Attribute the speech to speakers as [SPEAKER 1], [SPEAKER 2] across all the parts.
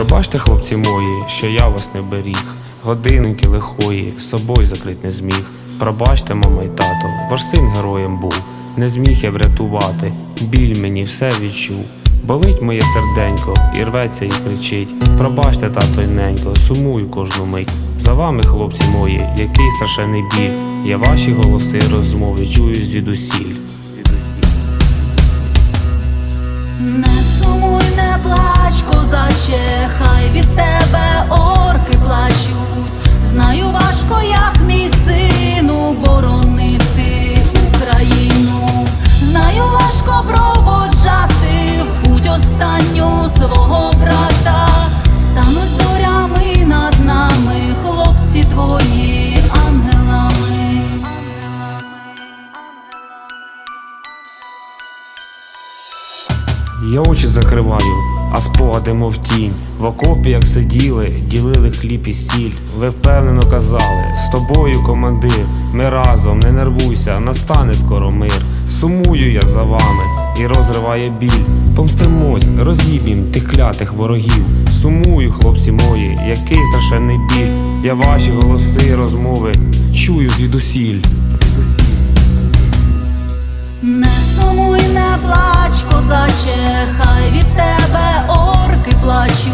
[SPEAKER 1] Пробачте, хлопці мої, що я вас не беріг. Годинки лихої, собою закрить не зміг. Пробачте, мама й тато, ваш син героєм був. Не зміг я врятувати, біль мені все відчув. Болить моє серденько і рветься і кричить. Пробачте, тато й ненько, сумую кожну мить. За вами, хлопці мої, який страшенний біль. Я ваші голоси розмови чую звідусіль.
[SPEAKER 2] Козаче, хай від тебе орки плачуть. Знаю важко, як мій сину боронити Україну. Знаю важко проводжати в путь останню свого брата. Стануть зорями над нами, хлопці твої.
[SPEAKER 1] Я очі закриваю, а спогади мов тінь. В окопі, як сиділи, ділили хліб і сіль. Ви впевнено казали, з тобою, командир, ми разом, не нервуйся, настане скоро мир. Сумую я за вами і розриває біль. Помстимось, розіб'єм тих клятих ворогів. Сумую, хлопці мої, який страшенний біль. Я ваші голоси, розмови чую звідусіль.
[SPEAKER 2] Не сумуй, не плач, козаче, хай від тебе орки плачуть.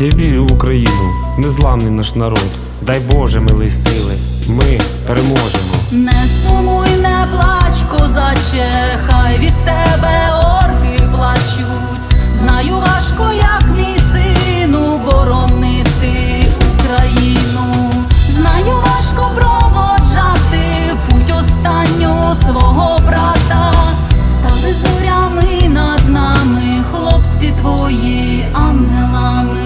[SPEAKER 1] Я вірю в Україну, незламний наш народ. Дай Боже, милий сили, ми переможемо.
[SPEAKER 2] Не сумуй, не плач, козаче, хай від тебе орки плачуть. Знаю, важко, як мій сину, боронити Україну. Знаю, важко проводжати путь останнього свого брата. Стали зорями над нами, хлопці твої, ангелами.